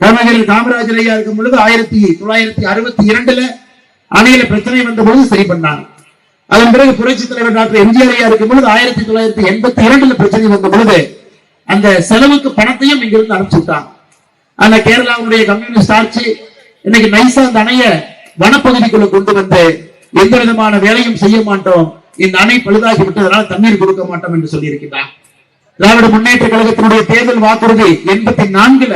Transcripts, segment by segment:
கர்மகிரி காமராஜர் ஐயா இருக்கும் பொழுது ஆயிரத்தி தொள்ளாயிரத்தி அறுபத்தி இரண்டுல அணையில பிரச்சனை வந்த பொழுது சரி பண்ணாங்க அதன் பிறகு புரட்சி தலைவர் டாக்டர் எம்ஜிஆர் ஐயா இருக்கும் பொழுது ஆயிரத்தி தொள்ளாயிரத்தி எண்பத்தி இரண்டுல பிரச்சனை வந்த பொழுது அந்த செலவுக்கு பணத்தையும் இங்கிருந்து அனுப்பிச்சு விட்டாங்க. அந்த கேரளாவுடைய கம்யூனிஸ்ட் ஆட்சி இன்னைக்கு நைசா அந்த அணைய வனப்பகுதிக்குள்ள கொண்டு வந்து எந்த விதமான வேலையும் செய்ய மாட்டோம். இந்த அணை பழுதாகி விட்டதனால் தண்ணீர் கொடுக்க மாட்டோம் என்று சொல்லியிருக்கிறார். திராவிட முன்னேற்ற கழகத்தினுடைய தேர்தல் வாக்குறுதி எண்பத்தி நான்குல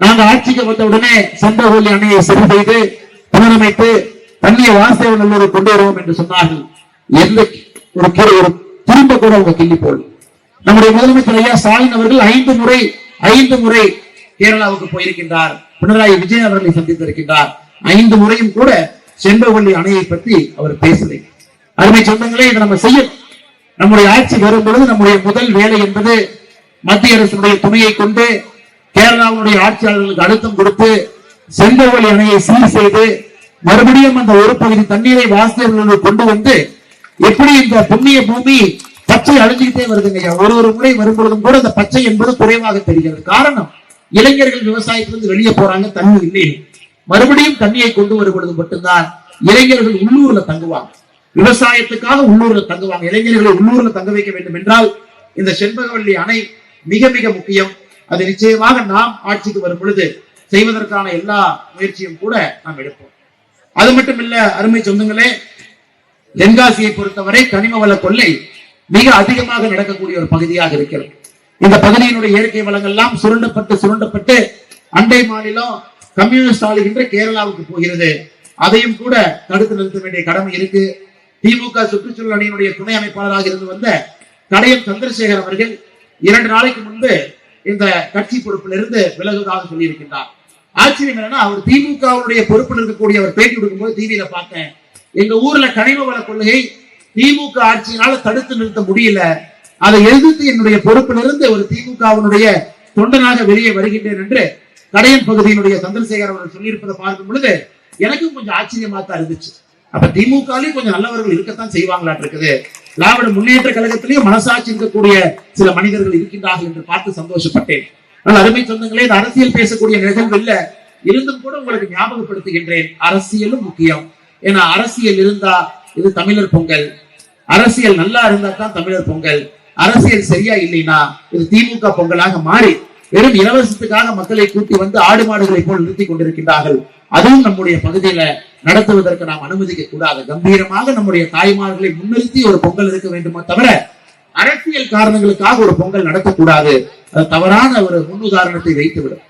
நாங்க ஆட்சிக்கு வந்த உடனே சந்தகோலி அணையை சரி செய்து புனரமைத்து தண்ணியை வாசவ நல்லூர் கொண்டு வருவோம் என்று சொன்னார்கள். எந்த ஒரு ஒரு திரும்ப கூட அவங்க கிள்ளி போல் நம்முடைய முதலமைச்சர் ஐயா ஸ்டாலின் அவர்கள் ஐந்து முறை ஐந்து முறை கேரளாவுக்கு போயிருக்கின்றார். பினராயி விஜயன் அவர்களை சந்தித்திருக்கின்றார். ஐந்து முறையும் கூட செம்பவள்ளி அணையை பற்றி அவர் பேசலை. அருமை சொந்தங்களே இதை நம்ம செய்யணும் நம்முடைய ஆட்சி வரும் பொழுது நம்முடைய முதல் வேலை என்பது மத்திய அரசுடைய துணையை கொண்டு கேரளாவுடைய ஆட்சியாளர்களுக்கு அழுத்தம் கொடுத்து செங்கோவலி அணையை சீர் செய்து மறுபடியும் அந்த ஒரு பகுதி தண்ணீரை வாசியர்களுக்கு கொண்டு வந்து எப்படி இந்த புண்ணிய பூமி பச்சை அழிஞ்சுக்கிட்டே வருதுங்க ஒரு ஒரு முறை வரும்பொழுதும் கூட அந்த பச்சை என்பது குறைவாக தெரிகிறது. காரணம் இளைஞர்கள் விவசாயத்திலிருந்து வெளியே போறாங்க தண்ணி இல்லை. மறுபடியும் தண்ணியை கொண்டு வரும்பொழுது மட்டும்தான் இளைஞர்கள் உள்ளூர்ல தங்குவாங்க. விவசாயத்துக்காக உள்ளூர்ல தங்குவாங்க. இளைஞர்களை உள்ளூர்ல தங்க வைக்க வேண்டும் என்றால் இந்த செண்பகவல்லி அணை மிக மிக முக்கியம். அது நிச்சயமாக நாம் ஆட்சிக்கு வரும் பொழுது செய்வதற்கான எல்லா முயற்சியும் கூட நாம் எடுப்போம். அது மட்டும் இல்ல அருமை சொந்தங்களே தென்காசியை பொறுத்தவரை கனிம வள கொள்ளை மிக அதிகமாக நடக்கக்கூடிய ஒரு பகுதியாக இருக்கிறது. இந்த பகுதியினுடைய இயற்கை வளங்கள்லாம் சுருண்டப்பட்டு சுருண்டப்பட்டு அண்டை மாநிலம் கம்யூனிஸ்ட் ஆளுகின்ற கேரளாவுக்கு போகிறது. அதையும் கூட தடுத்து நிறுத்த வேண்டிய கடமை இருக்கு. திமுக சுற்றுச்சூழல் அணியினுடைய துணை அமைப்பாளராக இருந்து வந்த கடையம் சந்திரசேகர் அவர்கள் இரண்டு நாளைக்கு முன்பு இந்த கட்சி பொறுப்பிலிருந்து விலகுவதாக சொல்லியிருக்கின்றார். ஆச்சரியம் என்னன்னா அவர் திமுகவுடைய பொறுப்பில் இருக்கக்கூடிய அவர் பேட்டி கொடுக்கும்போது டிவியில பார்த்தேன். எங்க ஊர்ல கனிம வள கொள்கையை திமுக ஆட்சியினால தடுத்து நிறுத்த முடியல. அதை எதிர்த்து என்னுடைய பொறுப்பிலிருந்து ஒரு திமுகவினுடைய தொண்டனாக வெளியே வருகின்றேன் என்று கடையன் பகுதியினுடைய சந்திரசேகர் அவர்கள் சொல்லியிருப்பதை பார்க்கும் பொழுது எனக்கும் கொஞ்சம் ஆச்சரியமா தான் இருந்துச்சு. அப்ப திமுகலையும் கொஞ்சம் நல்லவர்கள் இருக்கத்தான் செய்வாங்களாட்டு இருக்குது திராவிட முன்னேற்ற கழகத்திலேயும் மனசாட்சி இருக்கக்கூடிய சில மனிதர்கள் இருக்கின்றார்கள் என்று பார்த்து சந்தோஷப்பட்டேன். ஆனால் அருமை சொந்தங்களே இந்த அரசியல் பேசக்கூடிய நிகழ்வு இல்ல. இருந்தும் கூட உங்களுக்கு ஞாபகப்படுத்துகின்றேன். அரசியலும் முக்கியம். ஏன்னா அரசியல் இருந்தா இது தமிழர் பொங்கல். அரசியல் நல்லா இருந்தா தான் தமிழர் பொங்கல். அரசியல் சரியா இல்லைன்னா இது திமுக பொங்கலாக மாறி வெறும் இலவசத்துக்காக மக்களை கூட்டி வந்து ஆடு மாடுகளை போல் நிறுத்தி கொண்டிருக்கின்றார்கள். அதுவும் நம்முடைய பகுதியில நடத்துவதற்கு நாம் அனுமதிக்க கூடாது. கம்பீரமாக நம்முடைய தாய்மார்களை முன்னிறுத்தி ஒரு பொங்கல் இருக்க வேண்டுமோ தவிர அரசியல் காரணங்களுக்காக ஒரு பொங்கல் நடத்தக்கூடாது தவறான ஒரு முன்னுதாரணத்தை வைத்துவிடும்.